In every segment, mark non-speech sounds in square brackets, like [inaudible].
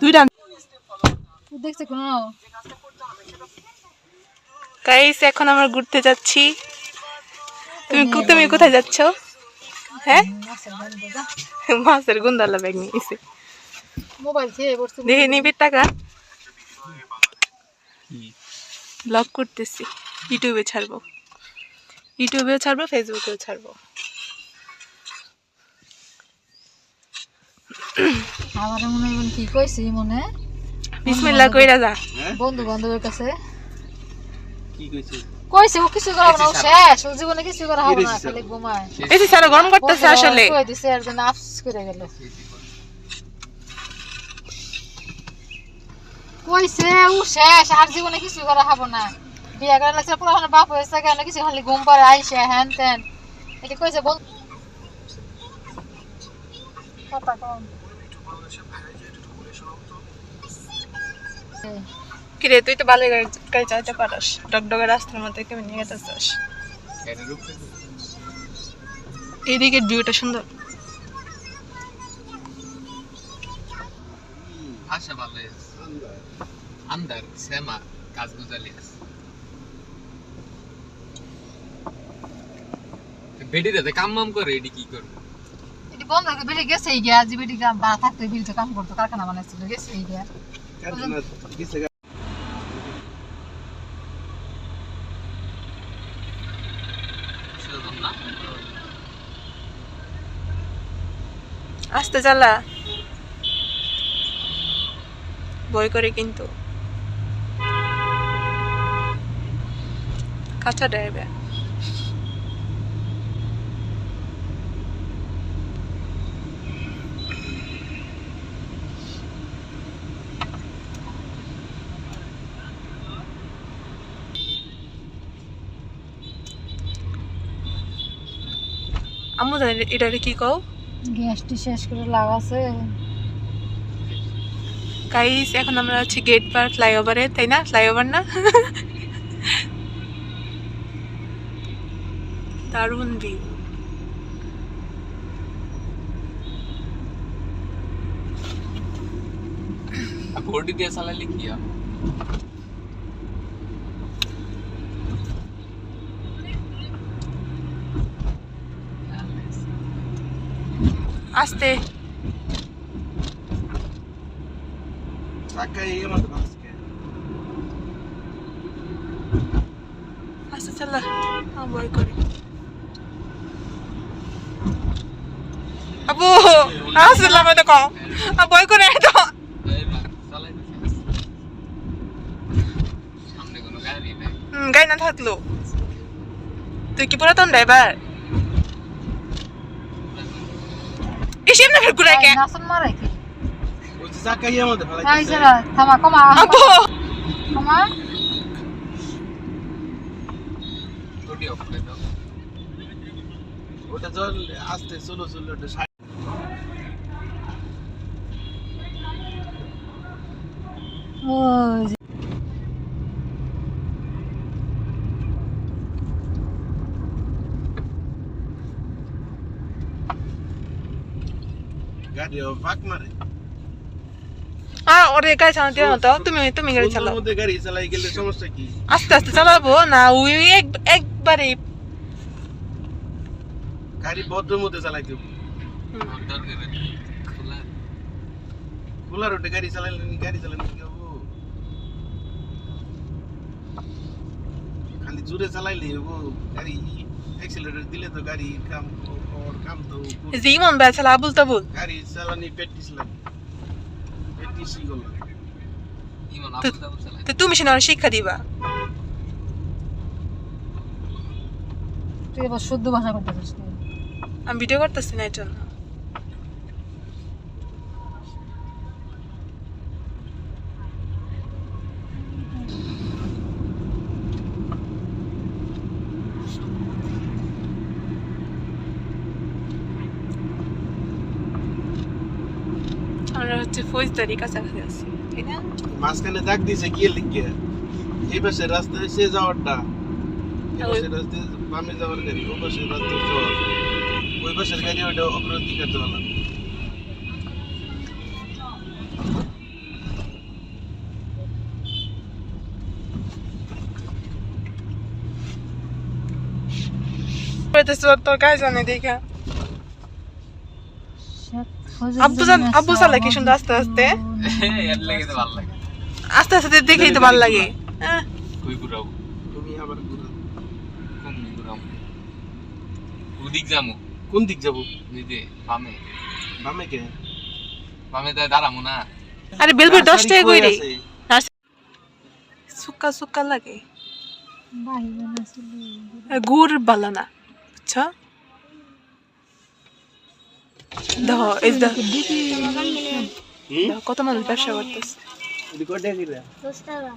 দুইটা দেখছে কোনো গাইস এখন আমরা ঘুরতে যাচ্ছি। তুমি কো- তুমি কোথায় যাচ্ছ? হ্যাঁ? মাছের গুন্দালা ব্যাগ নিয়েছে মোবাইল খেয়ে দেখে নিবি টাকা। ব্লগ করতেছি। ইউটিউবে ছাড়বো। ইউটিউবেও ছাড়বো ফেসবুকেও ছাড়বো। আমার মনে হয় কি কইছি মনে? বিসমিল্লাহ কইরা যা। বন্ধু বান্ধবের কাছে। কি কইছিস কইছে ও কিছু করা না শেষ ও জীবনে কিছু করা হবে না খালি ঘুমায়। এসি স্যার গরম করতেছে আসলে। কই দিছে আর জন্য আফসোস করে গেল। কইছে ও শেষ আর জীবনে কিছু করা হবে না। বিয়া করা লাগছে পুরো আমার বাপ হয়েছে কেন কিছু খালি ঘুম পারে আইসে হ্যান তেন এটা কইছে বল কথা কম। কিরে তুই তো ভালো গাড়ি পারস। ডগডগের রাস্তার মধ্যে কেমন নিয়ে এর উপরে ভিউটা সুন্দর। ভালো আন্দার সেমা কাজ গুজালি বেডিতে কাম মাম করে এডি কি করবে? এটি বন্ধ গেছে গিয়া যে বাড়া থাকতো বিড়িতে কাম করতো, কারখানা বানাইছিল গেছে গিয়া। আস্তে চালা। বই করে কিন্তু। কাঁচা ড্রাইভার আম্মু জানি এটা কি কও? গ্যাসটি শেষ করে লাগাছে গাইস এখন আমরা আছি গেট পার ফ্লাইওভারে তাই না? ফ্লাইওভার না? দারুণ ভিউ বডি দিয়ে চালালে কি হয় আস্তে। আস্তে চালা আমার বই করে। আবু তো সামনে কোনো গাড়ি নেই। হুম, গাড়ি না থাকল। তুই কি পুরাতন ড্রাইভার? এসে এমনি ফের ঘুরাই কে নাসন মারে কি বলছি চাকাই আমাদের আই ফেলাইতেছে যারা থামা কমা আবু কমা ওটি অফ করে দাও ওটা জল আস্তে চলো চলো ওটা সাইড ওই যে গাড়ি ও ফাঁক মারে। ওরে গাড়ি চালাতে দিও না তো। তুমি তুমি গাড়ি চালাও। মধ্যে গাড়ি চালাই গেলে সমস্যা কি? আস্তে আস্তে চালাবো না ওই এক একবারে গাড়ি ভদ্রের মধ্যে চালাইতে হবে। খোলা রোডে গাড়ি চালাইলে গাড়ি চালাইলে কি হব? খালি জোরে চালাইলে হব। গাড়ি অ্যাক্সিলারেটর দিলে তো গাড়ি কাম ওর কাম তো করবে। জীবন বেচালা আবুল তাবুল। গাড়ি চালানি প্র্যাকটিস লাগে। প্র্যাকটিসই করলাম ইমন আপনি তো তুমি সেটা শিক্ষা দিবা। তুই এবার শুদ্ধ ভাষা করতেছিস আমি ভিডিও করতেছি না এর জন্য। হচ্ছে ফৌজদারি কাছাকাছি আছি তাই না মাঝখানে দাগ দিছে কি লিখে এই পাশে রাস্তা এসে যাওয়ারটা এই পাশে রাস্তা বামে যাওয়ার গাড়ি ওই পাশে রাস্তা যাওয়ার ওই পাশের গাড়ি ওইটা অপরাধ দিকে যাওয়া লাগবে Pwede sa to guys, ano di ka? জান আব্বু চালা কি সুন্দর আস্তে আস্তে। [laughs] এর লেগে লাগে। আস্তে আস্তে দেখেই তো ভালো লাগে। কোন দিক যাব। কোন দিক যাব? নিজে বামে। বামে কে? বামে দাঁড়াবো না। আরে বেলপুর দশ টাকা কই কইরে। আছে? সুক্কা সুক্কা লাগে। গুড় ভালো না। বুঝছ দেখো এই দেখো? দেখো কত মানুষ ব্যবসা করতেছে? টাকা।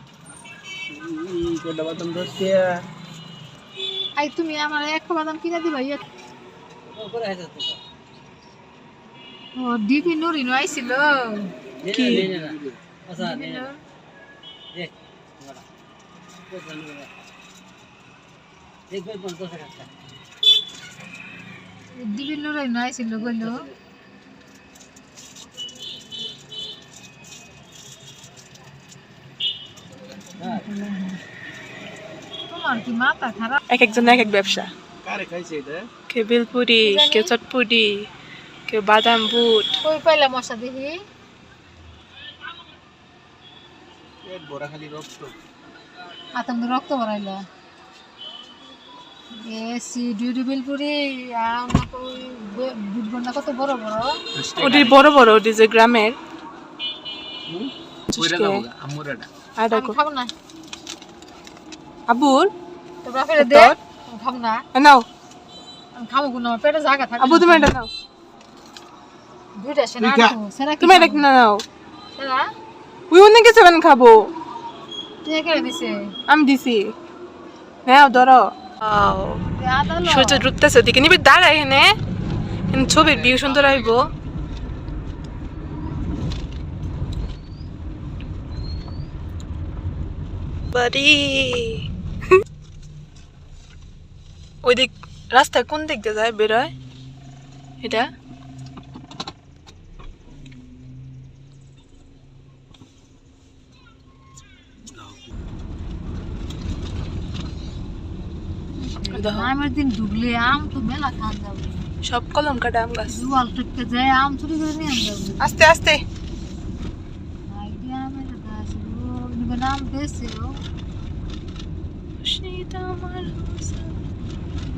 আই তুমি আমার এক বাদাম কিনে দিবা ইয়ে। ও ডিপি নুরি নো আইছিল কি? নুরি নো আইছিল কইলো তোমার কি মাথা খারাপ? এক একজন এক এক ব্যবসা। কারে খাইছে এটা? কেউ বেলপুরি কেউ চটপুরি কেউ বাদাম বুট। কই পাইলা মশা দেখি পেট ভরা খালি রক্ত। আতম রক্ত ভরাইলা। ওটি বড় বড় ওটি যে গ্রামের। নাও। আবু তুমি এটা নাও। তুমি এটা না নাও। ওই কিছু খাব? আমি দিছি। হ্যাঁ ধরো। সূর্য ঢুকতেছে ওদিকে। নিবি দাঁড়া এখানে। এখানে ছবির ভিউ সুন্দর আইব বাড়ি ওই দিক রাস্তা কোন দিক দিয়ে যায় বেরোয়? এটা? আমের দিন ঢুকলে আম তো মেলা খান যাবে সব কলম কাটা আম গাছ। জুয়াল টুকতে যায় আম চুরি করে নিয়ে যাবে। আস্তে আস্তে। আমের গাছ নাম ও।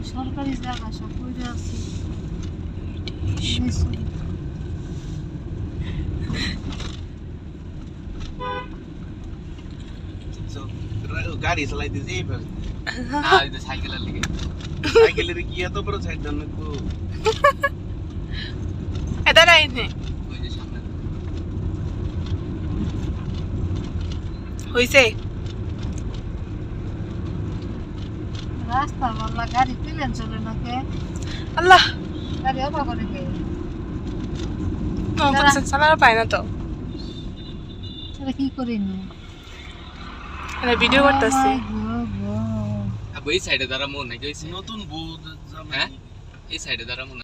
সরকারি জায়গা সব কইরা আছে। দেশে। So, রা- গাড়ি চালাইতেছে এই সাইকেলের কি এত বড় হইছে। রাস্তা বললা গাড়ি প্লেন চলে না কে আল্লাহ। গাড়ি অবা করে কে? চালানো পায় না তো। কি করি না মানে ভিডিও করতেছি। এই সাইডে দাঁড়াবো নাকি ওই? নতুন বউ হ্যাঁ? এই সাইডে দাঁড়াবো না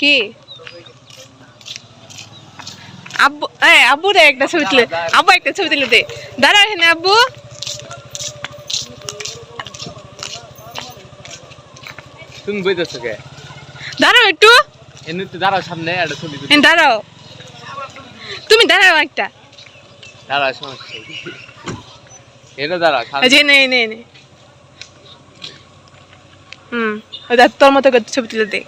কি? আব্বু এ আব্বু রে একটা ছবি তুলে। আব্বু একটা ছবি তুলে দে। দাঁড়া এখানে আব্বু। তুমি বইতেছো কে? দাঁড়াও একটু। দাঁড়াও সামনে একটা ছবি তুলি। দাঁড়াও। তুমি দাঁড়াও একটা। দাঁড়াও সমস্যা এটা দাঁড়াও যে নে নে নে। হুম ওই দেখ, তোর মতো করে ছবি তুলে দে।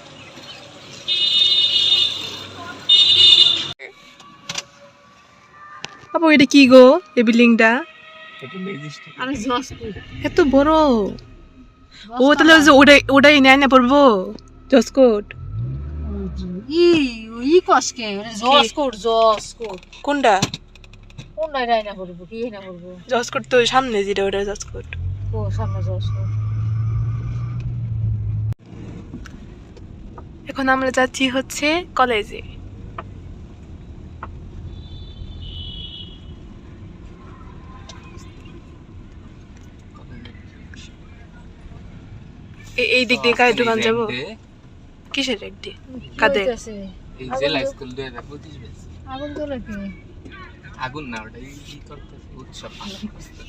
আবু এটা কি গো এই বিল্ডিংটা? এত বড়। ও তাহলে ওটাই নেয় না পড়ব? জসকোট ই ই কসকে জস কোড জস কোড কোনটা? রাই না করব কি না করব জসকোট তো সামনে যেটা ওটা জসকোট ও সামনে জস কোড এখন আমরা যাচ্ছি হচ্ছে কলেজে। এই দিক দিয়ে কার দোকান যাব? কিসের এক দিয়ে কাদের? জেলা স্কুল দুই হাজার পঁচিশ আগুন তোলে কি আগুন না ওটা ই করতেছে? উৎসব।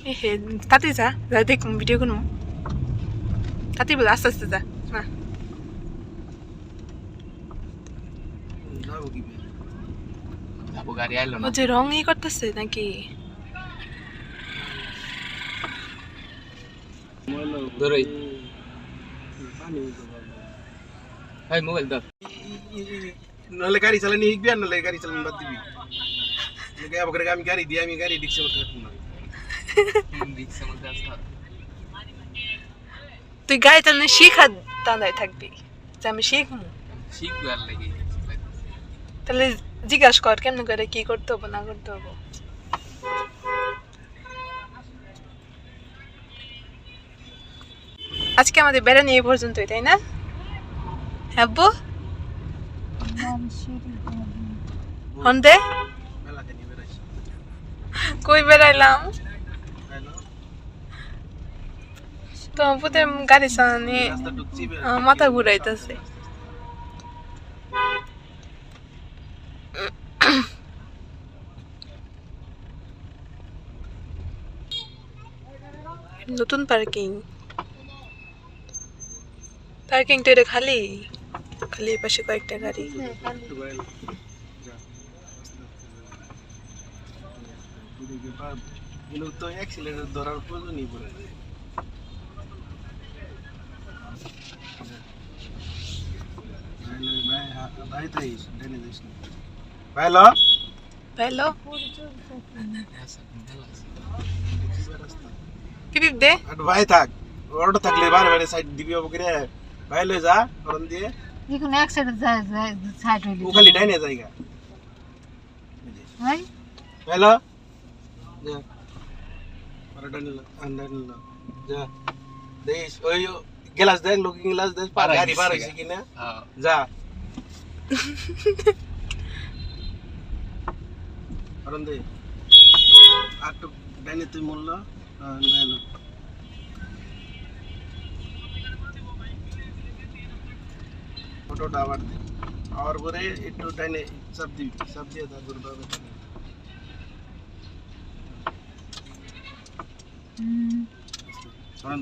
এ হে তাতে যা যা দেখ ভিডিও কোনো তাতে বল আস্তে আস্তে যা কি ও যে রং ই করতেছে নাকি? পানি পারব। ভাই মোবাইল ধর ই- ই- নাহলে গাড়ি চালানি শিখবি আর নাহলে গাড়ি চালানি বাদ দিবি নাকি আবার করে আমি গাড়ি দিয়ে আমি গাড়ি ডিক্সে মতো থাকব না রিক্সার মধ্যে আসতে হবে। তুই গাড়ি চালানো শিখা দাঁড়ায় থাকবি যে আমি শিখব শিখব আর লেগে তাহলে জিজ্ঞাসা কর কেমন করে কি করতে হব না করতে হব আজকে আমাদের বেড়ানি এই পর্যন্তই তাই না হ্যাঁ আব্বু হন দে মেলা খানি বেড়াইছি কই বেড়াইলাম তো পুতের গাড়ি চালানি মাথা ঘুরাইতেছে নতুন পার্কিং পার্কিং তো এটা খালি খালি এই পাশে কয়েকটা গাড়ি একটু বাইরে যা। ওদিকে পা- এগুলো তো accelerator ধরার প্রয়োজনই পড়ে না। ভাই, ভাই, হা- ভাই তো এই, ডাইনে যাইস না। ভাই, ল। হ্যালো আচ্ছা, রাস্তা। পিপিপ দে আর ভাই থাক অটো থাকলে বারে বারে সাইড দিবি অব করে ভাই লই যা হরন দিয়ে इकडून ऍक्सिडेंट साठ होईल उखाली नाही नाही जाय का हॅलो जा जा। देश ओयो गेलास देख लोक गेलास देश पार गाडी पार होईल जा। [laughs] अरुण दे। आठ डायने तुम्ही म्हणलं नाही হইছে হইছে কিনা হ্যাঁ, যা হরন দে আর তো ডাইনে তুই মূল্য ডাইনে ফটোটা আবার দে আবার পরে একটু ডাইনে চাপ দিবি চাপ দিয়ে তারপর বাবা হুম হরন